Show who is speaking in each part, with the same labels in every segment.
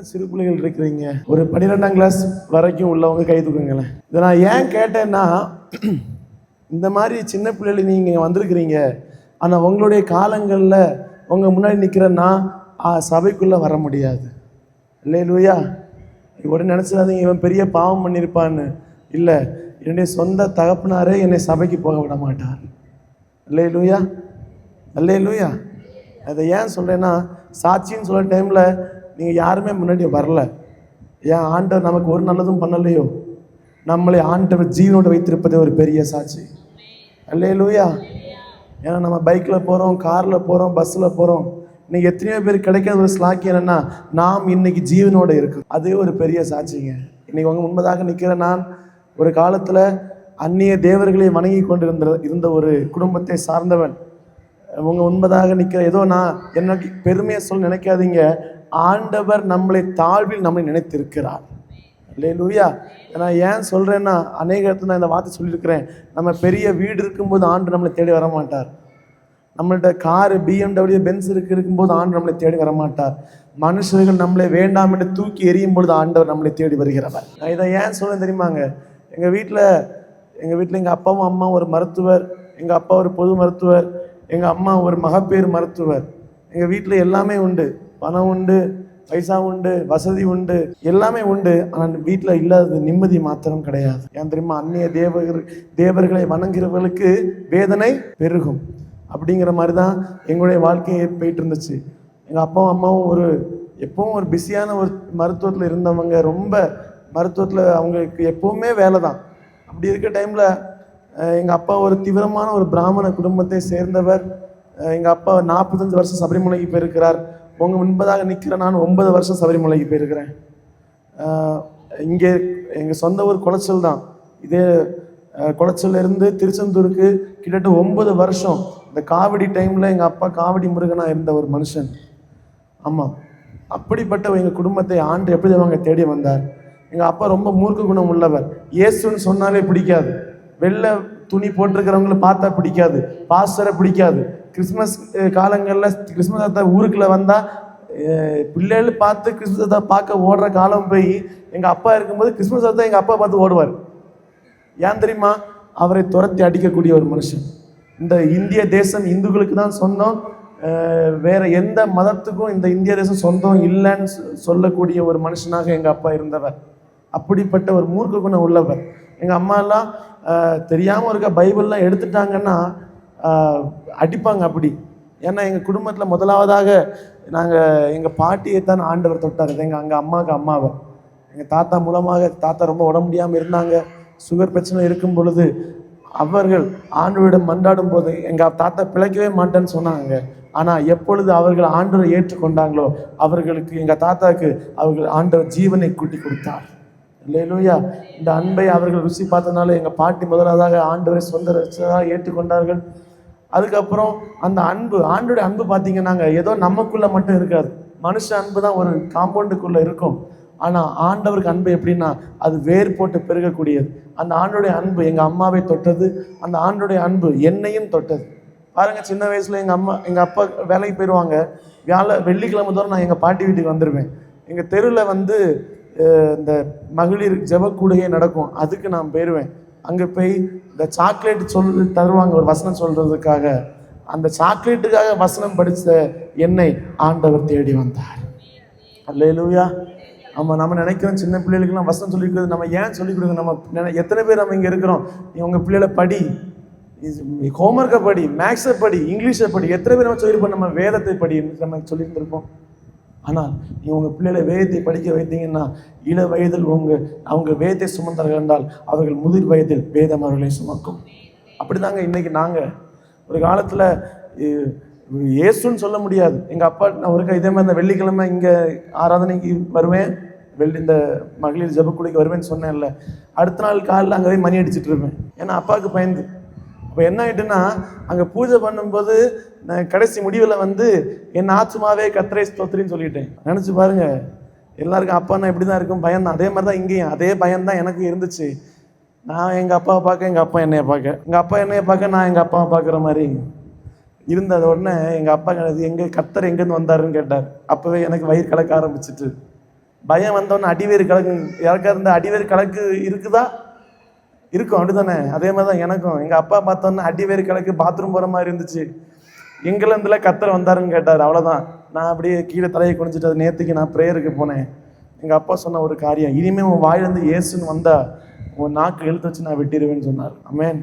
Speaker 1: எத்தனை சிறு பிள்ளைகள் இருக்கிறீங்க? ஒரு பன்னிரெண்டாம் கிளாஸ் வரைக்கும் உள்ளவங்க கை தூக்குங்களேன். இதை நான் ஏன் கேட்டேன்னா இந்த மாதிரி சின்ன பிள்ளைகள் நீங்கள் வந்திருக்கிறீங்க. ஆனால் உங்களுடைய காலங்களில் உங்கள் முன்னாடி நிற்கிறேன்னா சபைக்குள்ளே வர முடியாது. இல்லை லூயா உடனே நினச்சிடாதீங்க இவன் பெரிய பாவம் பண்ணியிருப்பான்னு இல்லை என்னுடைய சொந்த தகப்பனாரே என்னை சபைக்கு போக விட மாட்டார். இல்லை லூயா இல்லை லூயா அதை ஏன் சொல்கிறேன்னா சாட்சின்னு சொல்கிற டைமில் நீங்கள் யாருமே முன்னாடி வரல. ஏன் ஆண்டவர் நமக்கு ஒரு நல்லதும் பண்ணலையோ? நம்மளை ஆண்டவர் ஜீவனோடு வைத்திருப்பதே ஒரு பெரிய சாட்சி. அல்லே லூயா ஏன்னா நம்ம பைக்கில் போகிறோம் காரில் போகிறோம் பஸ்ஸில் போகிறோம் இன்னைக்கு எத்தனையோ பேர் கிடைக்காத ஒரு ஸ்லாக்கி என்னென்னா நாம் இன்னைக்கு ஜீவனோட இருக்கும். அதே ஒரு பெரிய சாட்சிங்க. இன்னைக்கு உங்கள் உண்மைதாக நிற்கிற நான் ஒரு காலத்தில் அந்நிய தேவர்களை வணங்கி கொண்டிருந்த இருந்த ஒரு குடும்பத்தை சார்ந்தவன். உங்கள் உண்மைதாக நிற்கிற ஏதோ நான் எனக்கு பெருமையை சொல்ல நினைக்காதீங்க. ஆண்டவர் நம்மளை தாழ்வில் நம்மளை நினைத்திருக்கிறார். இல்லை லூயா நான் ஏன் சொல்கிறேன்னா அநேக இடத்துல நான் இந்த வார்த்தை சொல்லியிருக்கிறேன். நம்ம பெரிய வீடு இருக்கும்போது ஆண்டு நம்மளை தேடி வர மாட்டார் நம்மள்கிட்ட காரு பிஎம்டபிள்யூ பென்ஸ் இருக்கு இருக்கும்போது ஆண்டு நம்மளை தேடி வர மாட்டார் மனுஷர்கள் நம்மளை வேண்டாம் என்று தூக்கி எரியும் பொழுது ஆண்டவர் நம்மளை தேடி வருகிறவர். நான் இதை ஏன் சொல்ல தெரியுமாங்க? எங்கள் வீட்டில் எங்கள் வீட்டில் எங்கள் அப்பாவும் அம்மா ஒரு மருத்துவர் எங்கள் அப்பா ஒரு பொது மருத்துவர் எங்கள் அம்மா ஒரு மகப்பேறு மருத்துவர். எங்கள் வீட்டில் எல்லாமே உண்டு. பணம் உண்டு பைசா உண்டு வசதி உண்டு எல்லாமே உண்டு. ஆனால் வீட்டில் இல்லாதது நிம்மதி மாத்திரம் கிடையாது. ஏன் தெரியுமா? அந்நிய தேவர் தேவர்களை வணங்குகிறவர்களுக்கு வேதனை பெருகும். அப்படிங்கிற மாதிரி தான் எங்களுடைய வாழ்க்கையை போயிட்டு இருந்துச்சு எங்கள் அப்பாவும் அம்மாவும் ஒரு எப்பவும் ஒரு பிஸியான ஒரு மருத்துவத்தில் இருந்தவங்க ரொம்ப மருத்துவத்தில் அவங்களுக்கு எப்போவுமே வேலை தான். அப்படி இருக்க டைமில் எங்கள் அப்பா ஒரு தீவிரமான ஒரு பிராமண குடும்பத்தை சேர்ந்தவர். எங்கள் அப்பா நாற்பத்தஞ்சு வருஷம் சபரிமலைக்கு போயிருக்கிறார். உங்கள் முன்பதாக நிற்கிற நான் ஒன்பது வருஷம் சபரிமலைக்கு போயிருக்கிறேன். இங்கே எங்கள் சொந்த ஊர் குளச்சல் தான். இதே குளச்சல்லேருந்து திருச்செந்தூருக்கு கிட்டத்தட்ட ஒன்பது வருஷம். இந்த காவடி டைமில் எங்கள் அப்பா காவடி முருகனாக இருந்த ஒரு மனுஷன். ஆமாம் அப்படிப்பட்ட எங்கள் குடும்பத்தை ஆண்டு எப்படி அவங்க தேடி வந்தார்? எங்கள் அப்பா ரொம்ப மூர்க்க குணம் உள்ளவர். இயேசுன்னு சொன்னாலே பிடிக்காது. வெள்ளை துணி போட்டிருக்கிறவங்கள பார்த்தா பிடிக்காது. பாஸ்டரை பிடிக்காது. கிறிஸ்மஸ் காலங்களில் கிறிஸ்மஸ் தாத்தா ஊருக்குள்ளே வந்தால் பிள்ளைகள் பார்த்து கிறிஸ்மஸ் தாத்தா பார்க்க ஓடுற காலம் போய் எங்கள் அப்பா இருக்கும்போது கிறிஸ்மஸ் தாத்தா எங்கள் அப்பா பார்த்து ஓடுவார். ஏன் தெரியுமா? அவரை துரத்தி அடிக்கக்கூடிய ஒரு மனுஷன். இந்த இந்திய தேசம் இந்துக்களுக்கு தான் சொந்தம். வேற எந்த மதத்துக்கும் இந்த இந்திய தேசம் சொந்தம் இல்லைன்னு சொ- சொல்லக்கூடிய ஒரு மனுஷனாக எங்கள் அப்பா இருந்தவர். அப்படிப்பட்ட ஒரு மூர்க்க குணம் உள்ளவர். எங்கள் அம்மாலாம் தெரியாமல் இருக்க பைபிள்லாம் எடுத்துட்டாங்கன்னா அடிப்பாங்க அப்படி. ஏன்னா எங்கள் குடும்பத்தில் முதலாவதாக நாங்கள் எங்கள் பாட்டியை தான் ஆண்டவர் தொட்டார். எங்கள் அங்கே அம்மாவுக்கு அம்மாவை. எங்கள் தாத்தா மூலமாக தாத்தா ரொம்ப உடம்பு முடியாமல் இருந்தாங்க. சுகர் பிரச்சனை இருக்கும் பொழுது அவர்கள் ஆண்டவரிடம் மன்றாடும் போது எங்கள் தாத்தா பிழைக்கவே மாட்டேன்னு சொன்னாங்க. ஆனால் எப்பொழுது அவர்கள் ஆண்டவரை ஏற்றுக்கொண்டாங்களோ அவர்களுக்கு எங்கள் தாத்தாவுக்கு அவர்கள் ஆண்டவர் ஜீவனை கூட்டி கொடுத்தார். இல்லையா இந்த அன்பை அவர்கள் ருசி பார்த்தனால எங்கள் பாட்டி முதலாவதாக ஆண்டவரை சொந்த ஏற்றுக்கொண்டார்கள். அதுக்கப்புறம் அந்த அன்பு ஆண்டோட அன்பு பார்த்தீங்கன்னாங்க ஏதோ நமக்குள்ளே மட்டும் இருக்காது. மனுஷ அன்பு தான் ஒரு காம்பவுண்டுக்குள்ளே இருக்கும். ஆனால் ஆண்டவருக்கு அன்பு எப்படின்னா அது வேர் போட்டு பெருகக்கூடியது. அந்த ஆண்டோடைய அன்பு எங்கள் அம்மாவை தொட்டது அந்த ஆண்டோடைய அன்பு என்னையும் தொட்டது. பாருங்கள் சின்ன வயசில் எங்கள் அம்மா எங்கள் அப்பா வேலைக்கு போயிடுவாங்க வியாழ வெள்ளிக்கிழமை தோறும் நான் எங்கள் பாட்டி வீட்டுக்கு வந்துடுவேன் எங்கள் தெருவில் வந்து இந்த மகளிர் ஜெபக்கூடுகை நடக்கும். அதுக்கு நான் போயிடுவேன் அங்கே போய் இந்த சாக்லேட் சொல் தருவாங்க ஒரு வசனம் சொல்கிறதுக்காக அந்த சாக்லேட்டுக்காக வசனம் படித்த என்னை ஆண்டவர் தேடி வந்தார். அல்லையிலூயா ஆமாம் நம்ம நினைக்கிறோம் சின்ன பிள்ளைகளுக்குலாம் வசனம் சொல்லி கொடுக்குறது நம்ம ஏன் சொல்லிக் கொடுங்க நம்ம நினை- எத்தனை பேர் நம்ம இங்கே இருக்கிறோம்? நீ உங்கள் பிள்ளைகளை படி. ஹோம்ஒர்க்கை படி மேக்ஸை படி இங்கிலீஷை படி. எத்தனை பேர் நம்ம சொல்லியிருப்போம்? நம்ம வேதத்தை படி நம்ம சொல்லியிருந்திருப்போம். ஆனால் நீ உங்கள் பிள்ளைகளை வேதத்தை படிக்க வைத்தீங்கன்னா இள வயதில் உங்கள் அவங்க வேதத்தை சுமந்தார்கள் என்றால் அவர்கள் முதிர் வயதில் வேதம் அவர்களை சுமக்கும். அப்படி தாங்க இன்னைக்கு நாங்கள் ஒரு காலத்தில் இயேசுன்னு சொல்ல முடியாது. எங்கள் அப்பா நான் ஒரு இதே மாதிரி இந்த வெள்ளிக்கிழமை இங்கே ஆராதனைக்கு வருவேன். வெள்ளி இந்த மகளிர் ஜெபக்குடிக்கு வருவேன்னு சொன்னேன்ல. அடுத்த நாள் காலையில் அங்கே போய் மணி அடிச்சிட்டு இருப்பேன். ஏன்னா அப்பாவுக்கு பயந்து. அப்போ என்ன ஆயிட்டுன்னா அங்கே பூஜை பண்ணும்போது நான் கடைசி முடிவில் வந்து என் ஆத்மாவே கத்திரை ஸ்தோத்திரின்னு சொல்லிட்டேன். நினச்சி பாருங்க. எல்லாருக்கும் அப்பா நான் இப்படி தான் இருக்கும். பயம் தான். அதே மாதிரி தான் இங்கேயும். அதே பயம் தான் எனக்கு இருந்துச்சு. நான் எங்கள் அப்பாவை பார்க்க எங்கள் அப்பா என்னைய பார்க்க. எங்கள் அப்பா என்னைய பார்க்க நான் எங்கள் அப்பாவை பார்க்குற மாதிரி. இருந்தது உடனே எங்கள் அப்பா கிடையாது எங்கே கத்தர் எங்கேருந்து வந்தாருன்னு கேட்டார். அப்போவே எனக்கு வயிறு கலக்க ஆரம்பிச்சிட்டு. பயம் வந்தோடனே அடிவேறு கலக்கு யாருக்கா இருந்தால் அடிவேறு கலக்கு இருக்குதா? இருக்கும் அப்படிதானே அதே மாதிரி தான் எனக்கும். எங்கள் அப்பா பார்த்தோன்னே அடிவேறு கிழக்கு பாத்ரூம் போகிற மாதிரி இருந்துச்சு. இங்கிலாந்தில் கத்தர் வந்தாருன்னு கேட்டார் அவ்வளோதான் நான் அப்படியே கீழே தலையை குனிஞ்சிட்டு அது நேற்றுக்கு நான் ப்ரேயருக்கு போனேன். எங்கள் அப்பா சொன்ன ஒரு காரியம் இனிமேல் உன் வாயிலிருந்து இயேசுன்னு வந்தால் உன் நாக்கு எழுத்து வச்சு நான் வெட்டிடுவேன்னு சொன்னார். அமேன்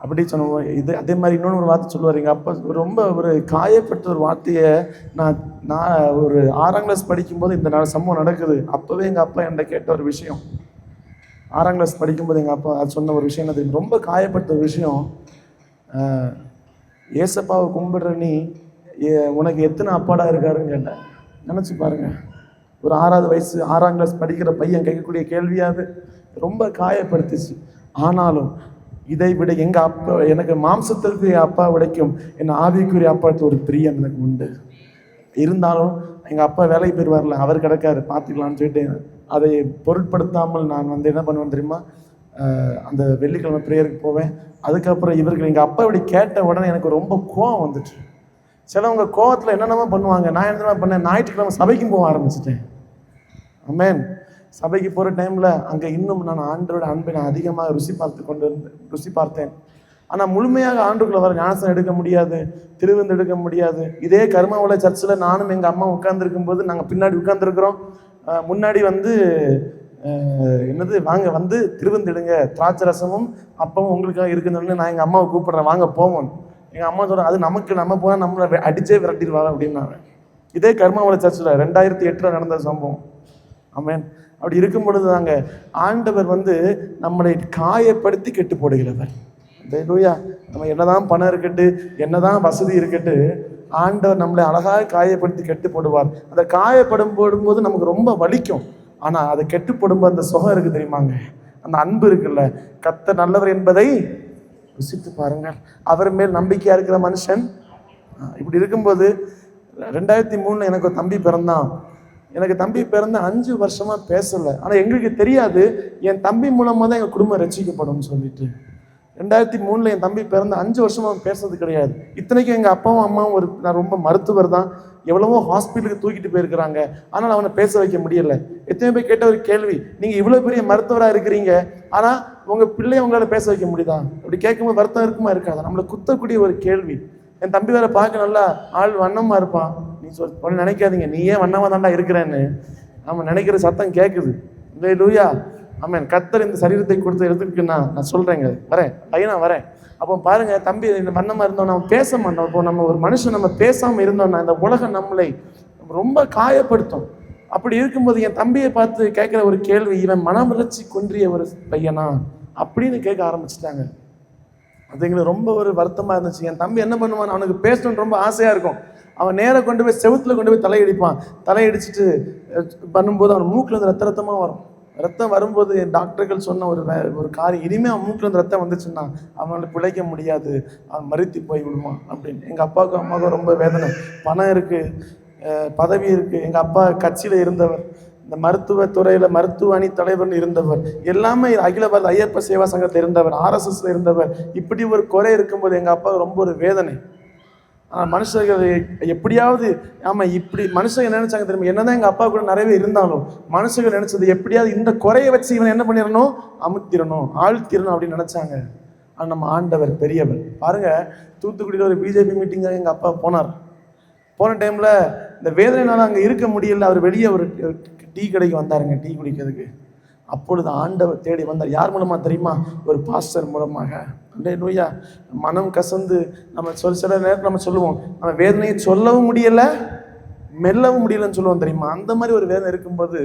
Speaker 1: அப்படி சொன்ன இது அதே மாதிரி இன்னொன்று ஒரு வார்த்தை சொல்லுவார். எங்கள் அப்பா ரொம்ப ஒரு காயப்பட்ட ஒரு வார்த்தையை நான் நான் ஒரு ஆறாம் கிளாஸ் படிக்கும்போது இந்த நாள் சம்பவம் நடக்குது. அப்போவே எங்கள் அப்பா என்கிட்ட கேட்ட ஒரு விஷயம். ஆறாம் கிளாஸ் படிக்கும்போது எங்கள் அப்பா அது சொன்ன ஒரு விஷயம் என்ன ரொம்ப காயப்பட்ட ஒரு விஷயம் ஏசப்பாவை கும்பிடுற நீ உனக்கு எத்தனை அப்பாடா இருக்காருன்னு கேட்டேன். நினச்சி பாருங்க. ஒரு ஆறாவது வயசு ஆறாம் கிளாஸ் படிக்கிற பையன் கேட்கக்கூடிய கேள்வியாது ரொம்ப காயப்படுத்துச்சு. ஆனாலும் இதை விட எங்கள் அப்பா எனக்கு மாம்சத்திற்குரிய அப்பா உடைக்கும் என் ஆவிக்குரிய அப்பாவுக்கு ஒரு பிரியம் எனக்கு உண்டு. இருந்தாலும் எங்கள் அப்பா வேலைக்கு போயிடுவார்ல அவர் கிடக்காரு பார்த்துக்கலாம்னு சொல்லிட்டு அதை பொருட்படுத்தாமல் நான் வந்து என்ன பண்ணுவேன் தெரியுமா? அந்த வெள்ளிக்கிழமை ப்ரேயருக்கு போவேன். அதுக்கப்புறம் இவர்கள் எங்கள் அப்பா இப்படி கேட்ட உடனே எனக்கு ரொம்ப கோவம் வந்துச்சு. சிலவங்க கோவத்தில் என்னென்னமோ பண்ணுவாங்க. நான் என்ன பண்ணேன்? ஞாயிற்றுக்கிழமை சபைக்கும் போக ஆரம்பிச்சிட்டேன். அமேன் சபைக்கு போகிற டைமில் அங்கே இன்னும் நான் ஆண்டோட அன்பை நான் அதிகமாக ருசி பார்த்து கொண்டு இருந்தேன் ருசி பார்த்தேன். ஆனால் முழுமையாக ஆண்டுக்குள்ளே வர ஞானசனம் எடுக்க முடியாது. திருவிந்து எடுக்க முடியாது. இதே கருமாவளை சர்ச்சில் நானும் எங்கள் அம்மா உட்காந்துருக்கும் போது நாங்கள் பின்னாடி உட்காந்துருக்குறோம் முன்னாடி வந்து என்னது வாங்க வந்து திருவந்திடுங்க. திராட்சை ரசமும் அப்பவும் உங்களுக்காக இருக்குன்னு நான் எங்கள் அம்மாவை கூப்பிட்றேன். வாங்க போவோம். எங்கள் அம்மா சொல்கிறேன் அது நமக்கு நம்ம போனால் நம்மளை அடிச்சே விரட்டிடுவாங்க அப்படின்னாங்க. இதே கர்மாவள சர்ச்சில் ரெண்டாயிரத்தி எட்டில் நடந்த சம்பவம். ஆமென். அப்படி இருக்கும் பொழுது தாங்க ஆண்டவர் வந்து நம்மளை காயப்படுத்தி கெட்டு போடுகிறவர். லூயா நம்ம என்னதான் பணம் இருக்கட்டு என்னதான் வசதி இருக்கட்டு ஆண்டவர் நம்மளை அழகாக காயப்படுத்தி கெட்டு போடுவார் அந்த காயப்படும் போடும்போது நமக்கு ரொம்ப வலிக்கும். ஆனால் அதை கெட்டு போடும்போது அந்த சுகம் இருக்குது தெரியுமாங்க? அந்த அன்பு இருக்குல்ல? கத்த நல்லவர் என்பதை ருசித்து பாருங்கள். அவர் மேல் நம்பிக்கையாக இருக்கிற மனுஷன் இப்படி இருக்கும்போது ரெண்டாயிரத்தி மூணில் எனக்கு ஒரு தம்பி பிறந்தான். எனக்கு தம்பி பிறந்த அஞ்சு வருஷமாக பேசலை. ஆனால் எங்களுக்கு தெரியாது என் தம்பி மூலமாக தான் எங்கள் குடும்பம் ரசிக்கப்படும் சொல்லிட்டு. ரெண்டாயிரத்தி மூணுல என் தம்பி பிறந்த அஞ்சு வருஷமாக அவன் பேசுறது கிடையாது. இத்தனைக்கும் எங்கள் அப்பாவும் அம்மாவும் ஒரு நான் ரொம்ப மருத்துவர் தான். எவ்வளவோ ஹாஸ்பிட்டலுக்கு தூக்கிட்டு போயிருக்கிறாங்க. ஆனால் அவனை பேச வைக்க முடியல. எத்தனை பேர் கேட்ட ஒரு கேள்வி நீங்கள் இவ்வளோ பெரிய மருத்துவராக இருக்கிறீங்க. ஆனால் உங்கள் பிள்ளைய உங்களால் பேச வைக்க முடியுதா? அப்படி கேட்கும்போது வருத்தம் இருக்குமா இருக்காதா? நம்மளை குத்தக்கூடிய ஒரு கேள்வி. என் தம்பி வேற பார்க்க நல்லா ஆள் வண்ணமாக இருப்பான் நீ சொல் நினைக்காதீங்க. நீ ஏன் வண்ணமாக தாண்டா இருக்கிறேன்னு? நம்ம நினைக்கிற சத்தம் கேட்குது இல்லை லூயா ஆமென். கத்தர் இந்த சரீரத்தை கொடுத்து எடுத்துக்கிட்டுனா நான் சொல்கிறேங்க வரேன். பையனா வரேன். அப்போ பாருங்க தம்பி இந்த மன்னமாக இருந்தோம் நம்ம பேச மாட்டோம். இப்போ நம்ம ஒரு மனுஷன் நம்ம பேசாமல் இருந்தோம்னா இந்த உலகம் நம்மளை ரொம்ப காயப்படுத்தும். அப்படி இருக்கும்போது என் தம்பியை பார்த்து கேட்குற ஒரு கேள்வி இவன் மனவளர்ச்சி குன்றிய ஒரு பையனா? அப்படின்னு கேட்க ஆரம்பிச்சிட்டாங்க. அது எங்களுக்கு ரொம்ப ஒரு வருத்தமாக இருந்துச்சு. என் தம்பி என்ன பண்ணுவான்? அவனுக்கு பேசணும்னு ரொம்ப ஆசையாக இருக்கும். அவன் நேராக கொண்டு போய் செவுத்துல கொண்டு போய் தலையடிப்பான். தலையடிச்சிட்டு பண்ணும்போது அவன் மூக்கில் வந்து ரத்த ரத்தமாக வரும். ரத்தம் வரும்போது டாக்டர்கள் சொன்ன ஒரு வே- ஒரு காரியம் இனிமே அவன் மூக்குல இருந்து ரத்தம் வந்துச்சுன்னா அவனால் பிழைக்க முடியாது. அவன் மறித்து போய் விடுவான் அப்படின்னு. எங்கள் அப்பாவுக்கும் அம்மாவுக்கும் ரொம்ப வேதனை. பணம் இருக்குது பதவி இருக்குது எங்கள் அப்பா கட்சியில் இருந்தவர் இந்த மருத்துவ துறையில் மருத்துவ அணி தலைவர்னு இருந்தவர் எல்லாமே அகில பாரத ஐயப்ப சேவா சங்கத்தில் இருந்தவர் ஆர்எஸ்எஸ்ல இருந்தவர். இப்படி ஒரு குறை இருக்கும்போது எங்கள் அப்பா ரொம்ப ஒரு வேதனை. ஆனால் மனுஷர்கள் எப்படியாவது ஆமாம் இப்படி மனுஷங்க நினைச்சாங்க தெரியுமா? என்னதான் எங்கள் அப்பா கூட நிறையவே இருந்தாலும் மனுஷங்க நினைச்சது எப்படியாவது இந்த குறைய வச்சு இவன் என்ன பண்ணிடணும்? அமுத்திடணும் ஆழ்த்திடணும் அப்படின்னு நினைச்சாங்க. ஆனால் நம்ம ஆண்டவர் பெரியவர். பாருங்க தூத்துக்குடியில் ஒரு பிஜேபி மீட்டிங்காக எங்கள் அப்பா போனார். போன டைமில் இந்த வேதனைனால அங்கே இருக்க முடியல. அவர் வெளியே ஒரு டீ கடைக்கு வந்தாருங்க டீ குடிக்கிறதுக்கு. அப்பொழுது ஆண்டவர் தேடி வந்தார். யார் மூலமாக தெரியுமா? ஒரு பாஸ்டர் மூலமாக. அப்படியே நோயா மனம் கசந்து நம்ம சொல் சில நேரத்தில் நம்ம சொல்லுவோம் நம்ம வேதனையை சொல்லவும் முடியலை மெல்லவும் முடியலன்னு சொல்லுவோம் தெரியுமா? அந்த மாதிரி ஒரு வேதனை இருக்கும்போது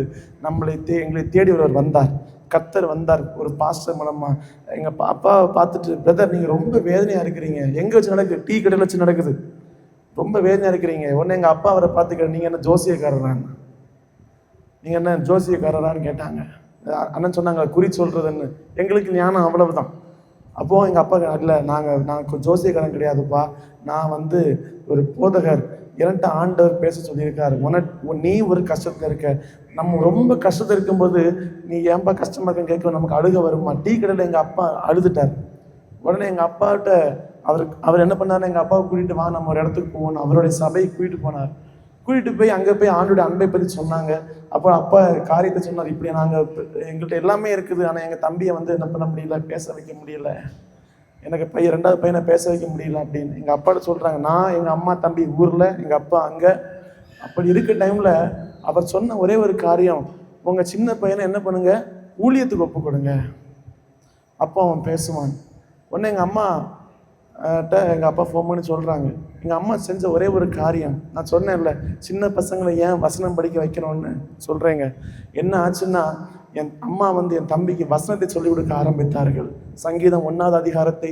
Speaker 1: நம்மளை தே எங்களை தேடி ஒருவர் வந்தார். கத்தர் வந்தார் ஒரு பாஸ்டர் மூலமா. எங்கள் பாப்பாவை பார்த்துட்டு பிரதர் நீங்கள் ரொம்ப வேதனையாக இருக்கிறீங்க. எங்கே வச்சு நடக்குது டீ கடையில் வச்சு நடக்குது. ரொம்ப வேதனையாக இருக்கிறீங்க. ஒன்று எங்கள் அப்பா அவரை பார்த்துக்க நீங்கள் என்ன ஜோசியக்காரரான்னு நீங்கள் என்ன ஜோசியக்காரரான்னு கேட்டாங்க. அண்ணன் சொன்னாங்க குறி சொல்கிறதுன்னு எங்களுக்கு ஞானம் அவ்வளவுதான். அப்போது எங்கள் அப்பா இல்லை நாங்கள் நான் ஜோசியக்காரன் கிடையாதுப்பா. நான் வந்து ஒரு போதகர். இரண்டு ஆண்டவர் பேச சொல்லியிருக்காரு. உன நீ ஒரு கஷ்டத்தில் இருக்க. நம்ம ரொம்ப கஷ்டத்தில் இருக்கும்போது நீ ஏன்பா கஷ்டமாக இருக்குன்னு கேட்க நமக்கு அழுக வருமா? டீ கடையில் எங்கள் அப்பா அழுதுட்டார். உடனே எங்கள் அப்பாட்ட அவர் அவர் என்ன பண்ணார் எங்கள் அப்பாவை கூட்டிகிட்டு வா நம்ம ஒரு இடத்துக்கு போவோம் அவருடைய சபைக்கு கூட்டிகிட்டு போனார். கூட்டிட்டு போய் அங்கே போய் ஆண்டோட அன்பை பற்றி சொன்னாங்க. அப்போ அப்பா காரியத்தை சொன்னார் இப்படி நாங்கள் எங்கள்கிட்ட எல்லாமே இருக்குது. ஆனால் எங்கள் தம்பியை வந்து என்ன பண்ண முடியல பேச வைக்க முடியல. எனக்கு பையன் ரெண்டாவது பையனை பேச வைக்க முடியல அப்படின்னு எங்கள் அப்பாட்ட சொல்கிறாங்க நான் எங்கள் அம்மா தம்பி ஊரில் எங்கள் அப்பா அங்கே. அப்படி இருக்க டைமில் அவர் சொன்ன ஒரே ஒரு காரியம் உங்கள் சின்ன பையனை என்ன பண்ணுங்க? ஊழியத்துக்கு ஒப்பு கொடுங்க. அப்போ அவன் பேசுவான். உடனே எங்கள் அம்மா ட்ட எங்கள் அப்பா ஃபோன் பண்ணி சொல்கிறாங்க எங்கள் அம்மா செஞ்ச ஒரே ஒரு காரியம். நான் சொன்னேன்ல சின்ன பசங்களை ஏன் வசனம் படிக்க வைக்கிறோன்னு சொல்கிறேங்க என்ன ஆச்சுன்னா என் அம்மா வந்து என் தம்பிக்கு வசனத்தை சொல்லிக் கொடுக்க ஆரம்பித்தார்கள். சங்கீதம் ஒன்றாவது அதிகாரத்தை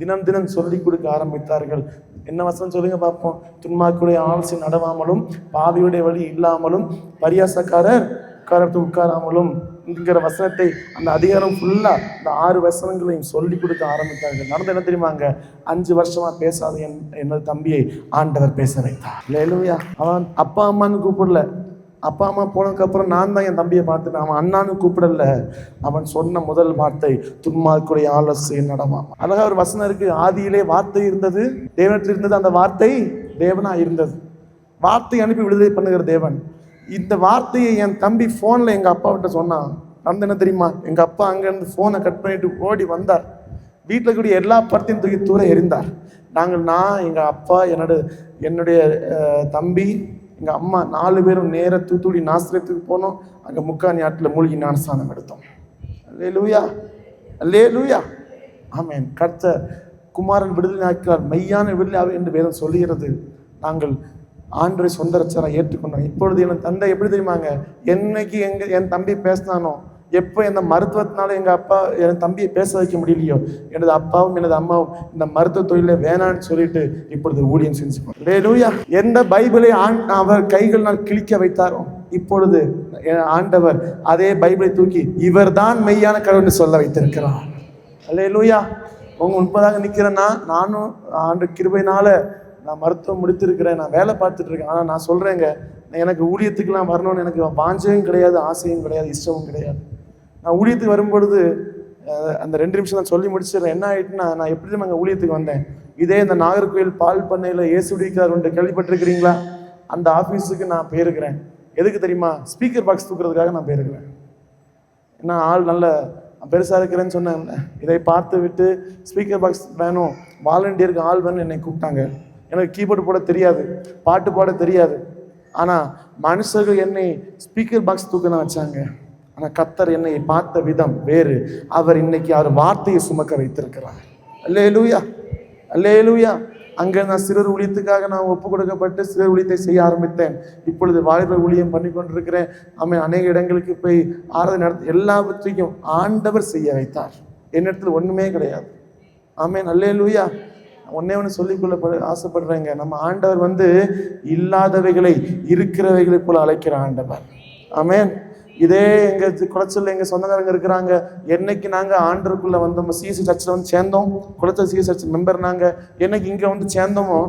Speaker 1: தினம் தினம் சொல்லிக் கொடுக்க ஆரம்பித்தார்கள். என்ன வசனம் சொல்லுங்க பார்ப்போம். துன்மாக்குடைய ஆலோசனை நடவாமலும் பாவியுடைய வழி இல்லாமலும் பரியாசக்காரர் உட்காரத்து உட்காராமலும் என்கிற வசனத்தை அந்த அதிகாரம் ஃபுல்லா இந்த ஆறு வசனங்களையும் சொல்லி கொடுக்க ஆரம்பித்தார்கள். நடந்த என்ன தெரியுமாங்க அஞ்சு வருஷமா பேசாத என் எனது தம்பியை ஆண்டவர் பேச வைத்தார். இல்லையா அவன் அப்பா அம்மான்னு கூப்பிடல. அப்பா அம்மா போனதுக்கு அப்புறம் நான் தான் என் தம்பியை பார்த்துட்டேன் அவன் அண்ணான்னு கூப்பிடல. அவன் சொன்ன முதல் வார்த்தை துன்மார்க்குடைய ஆலோசனை நடமா அழகா ஒரு வசனம் இருக்கு. ஆதியிலே வார்த்தை இருந்தது தேவனத்தில் இருந்தது. அந்த வார்த்தை தேவனா இருந்தது. வார்த்தை அனுப்பி விடுதலை பண்ணுகிற தேவன். இந்த வார்த்தையை என் தம்பி ஃபோனில் எங்கள் அப்பாவிட்ட சொன்னான் நடந்து என்ன தெரியுமா? எங்கள் அப்பா அங்கேருந்து ஃபோனை கட் பண்ணிட்டு ஓடி வந்தார். வீட்டில் கூடிய எல்லா படத்தையும் தூக்கி தூர எரிந்தார் நாங்கள் நான் எங்கள் அப்பா என்னோட என்னுடைய தம்பி எங்கள் அம்மா நாலு பேரும் நேராக தூத்துக்குடி நாசிரியத்துக்கு போனோம். அங்கே முக்காணி ஆட்டில் மூழ்கி ஞானஸ்தானம் எடுத்தோம். அல்லே லூயா அல்லே லூயா ஆமேன். கர்த்த குமாரன் விடுதலை ஆக்கிறார் மெய்யான விடுதலை என்று வேதம் சொல்லுகிறது. நாங்கள் ஆண்டு சொந்த ரச்சனை ஏற்றுக்கொண்டோம். இப்பொழுது என் தந்தை எப்படி தெரியுமாங்க? என்னைக்கு எங்க என் தம்பி பேசினானோ எப்போ இந்த மருத்துவத்தினால எங்கள் அப்பா என் தம்பியை பேச வைக்க முடியலையோ எனது அப்பாவும் எனது அம்மாவும் இந்த மருத்துவ தொழிலை வேணான்னு சொல்லிட்டு இப்பொழுது ஊழியம் செஞ்சு லூயா எந்த பைபிளை ஆண் அவர் கைகள் நான் கிழிக்க வைத்தாரோ இப்பொழுது என் ஆண்டவர் அதே பைபிளை தூக்கி இவர் தான் மெய்யான கடவுள்னு சொல்ல வைத்திருக்கிறார். அல்லே லூயா உங்க உண்மைதாக நிற்கிறேன்னா நானும் ஆண்டு கிருபைனால நான் மருத்துவம் முடித்திருக்கிறேன் நான் வேலை பார்த்துட்டு இருக்கேன் ஆனால் நான் சொல்கிறேங்க எனக்கு ஊழியத்துக்குலாம் வரணும்னு எனக்கு வாஞ்சையும் கிடையாது ஆசையும் கிடையாது இஷ்டமும் கிடையாது. நான் ஊழியத்துக்கு வரும்பொழுது அந்த ரெண்டு நிமிஷம் நான் சொல்லி முடிச்சிடுறேன். என்ன ஆயிட்டுன்னா நான் எப்படி அங்கே ஊழியத்துக்கு வந்தேன்? இதே இந்த நாகர்கோயில் பால் பண்ணையில் இயேசுடிக்கார் ஒன்று கேள்விப்பட்டிருக்கிறீங்களா? அந்த ஆஃபீஸுக்கு நான் போயிருக்கிறேன். எதுக்கு தெரியுமா? ஸ்பீக்கர் பாக்ஸ் தூக்குறதுக்காக நான் போயிருக்கிறேன். என்ன ஆள் நல்ல பெருசாக இருக்கிறேன்னு சொன்னேன் இதை பார்த்து விட்டு ஸ்பீக்கர் பாக்ஸ் வேணும் வாலண்டியருக்கு ஆள் வேணும்னு என்னை கூப்பிட்டாங்க. எனக்கு கீபோர்டு போட தெரியாது பாட்டு பாட தெரியாது. ஆனால் மனுஷர்கள் என்னை ஸ்பீக்கர் பாக்ஸ் தூக்கினா வச்சாங்க. ஆனால் கத்தர் என்னை பார்த்த விதம் வேறு. அவர் இன்னைக்கு அவர் வார்த்தையை சுமக்க வைத்திருக்கிறார். அல்லே லூயா அல்லே லூயா அங்கே நான் சிறர் ஊழியத்துக்காக நான் ஒப்பு கொடுக்கப்பட்டு சிறர் ஊழியத்தை செய்ய ஆரம்பித்தேன். இப்பொழுது வாலிபர் ஊழியம் பண்ணி கொண்டிருக்கிறேன். ஆமென் அநேக இடங்களுக்கு போய் ஆராதனை நடத்த எல்லாவற்றையும் ஆண்டவர் செய்ய வைத்தார். என்னிடத்தில் ஒன்றுமே கிடையாது. ஆமே நல்லே லூயா ஒன்னே ஒன்று சொல்லிக்கொள்ள ஆசைப்படுறேங்க. நம்ம ஆண்டவர் வந்து இல்லாதவைகளை இருக்கிறவைகளை போல அழைக்கிற ஆண்டவர். ஆமேன். இதே எங்கள் குளச்சல் எங்கள் சொந்தக்காரங்க இருக்கிறாங்க. என்னைக்கு நாங்கள் ஆண்டருக்குள்ளே வந்தோம் சிஎஸ்சி சர்ச்சில் வந்து சேர்ந்தோம். குளச்சல் சிஎஸ் சர்ச் மெம்பர் நாங்கள் என்னைக்கு இங்கே வந்து சேர்ந்தோமோ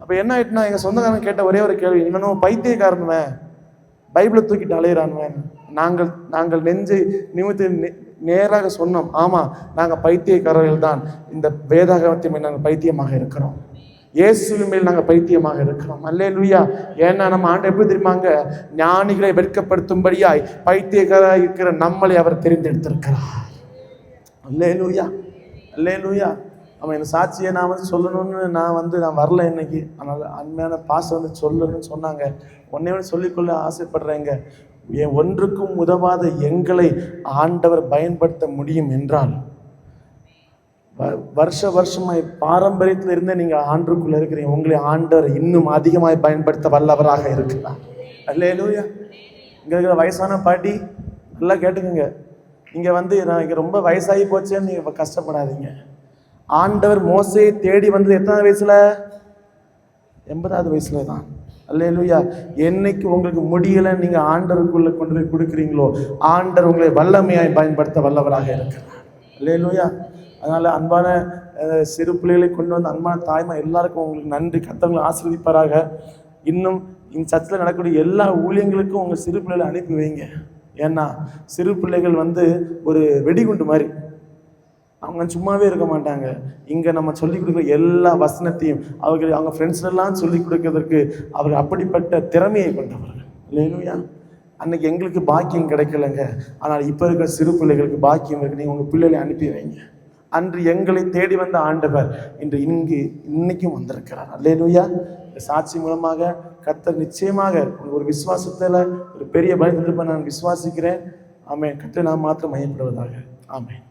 Speaker 1: அப்போ என்ன ஆயிட்டுனா எங்கள் சொந்தக்காரங்க கேட்ட ஒரே ஒரு கேள்வி இவனும் பைத்தியக்காரனுவன் பைபிளை தூக்கிட்டு அலையிறானுவன் நாங்கள் நாங்கள் நெஞ்சு நிமித்து நேராக சொன்னோம் ஆமாம் நாங்கள் பைத்தியக்காரர்கள் தான் இந்த வேதாகமத்தின் மேல் நாங்கள் பைத்தியமாக இருக்கிறோம். இயேசுவின் மேல் நாங்கள் பைத்தியமாக இருக்கிறோம். அல்லே லூயா ஏன்னா நம்ம ஆண்டு எப்படி தெரியுமாங்க ஞானிகளை வெட்கப்படுத்தும்படியாய் பைத்தியக்காராக இருக்கிற நம்மளை அவர் தெரிந்தெடுத்திருக்கிறார். அல்லே லூயா அல்லே லூயா அவன் என் சாட்சியை நான் வந்து சொல்லணும்னு நான் வந்து நான் வரல இன்னைக்கு. அதனால் அண்மையான பாச வந்து சொல்லணும்னு சொன்னாங்க. ஒன்றே ஒன்று சொல்லிக்கொள்ள ஆசைப்படுறேங்க. ஒன்றுக்கும் உதவாத எங்களை ஆண்டவர் பயன்படுத்த முடியும் என்றால் வ- வருஷ வருஷமாய் பாரம்பரியத்தில் இருந்தே நீங்கள் ஆண்டுக்குள்ளே இருக்கிறீங்க. உங்களை ஆண்டவர் இன்னும் அதிகமாய் பயன்படுத்த வல்லவராக இருக்கிறார். அல்லேலூயா. இங்கே இருக்கிற வயசான பாட்டி நல்லா கேட்டுக்கோங்க. இங்கே வந்து நான் இங்கே ரொம்ப வயசாகி போச்சேன்னு நீங்கள் கஷ்டப்படாதீங்க. ஆண்டவர் மோசையை தேடி வந்தது எத்தனாவது வயசில்? எண்பதாவது வயசுல தான் அல்லையா என்னைக்கு உங்களுக்கு முடியலை நீங்கள் ஆண்டவருக்குள்ள கொண்டு போய் கொடுக்குறீங்களோ ஆண்டவர் உங்களை வல்லமையாய் பயன்படுத்த வல்லவராக இருக்கிறார். அல்லையா அதனால் அன்பான சிறு பிள்ளைகளை கொண்டு வந்து அன்பான தாய்மா எல்லாருக்கும் உங்களுக்கு நன்றி. கத்தவங்களை ஆசீர்வதிப்பாராக. இன்னும் இந்த சர்ச்சில் நடக்கக்கூடிய எல்லா ஊழியங்களுக்கும் உங்கள் சிறு பிள்ளைகளை அனுப்பி வைங்க. ஏன்னா சிறு பிள்ளைகள் வந்து ஒரு வெடிகுண்டு மாதிரி. அவங்க சும்மாவே இருக்க மாட்டாங்க. இங்கே நம்ம சொல்லிக் கொடுக்குற எல்லா வசனத்தையும் அவர்கள் அவங்க ஃப்ரெண்ட்ஸ் எல்லாம் சொல்லிக் கொடுக்கறதற்கு அவர் அப்படிப்பட்ட திறமையை கொண்டவர்கள். இல்லையா அன்னைக்கு எங்களுக்கு பாக்கியம் கிடைக்கலங்க. ஆனால் இப்போ இருக்கிற சிறு பிள்ளைகளுக்கு பாக்கியம் இருக்கு. நீங்கள் உங்கள் பிள்ளைகளை அனுப்பி வைங்க. அன்று எங்களை தேடி வந்த ஆண்டவர் இன்று இங்கு இன்னைக்கும் வந்திருக்கிறார். அல்லேலூயா இந்த சாட்சி மூலமாக கத்தர் நிச்சயமாக ஒரு விசுவாசத்தில் ஒரு பெரிய பயன் இருப்ப நான் விசுவாசிக்கிறேன். ஆமே கத்தை நான் மாத்திரம் மையப்படுவதாக. ஆமென்.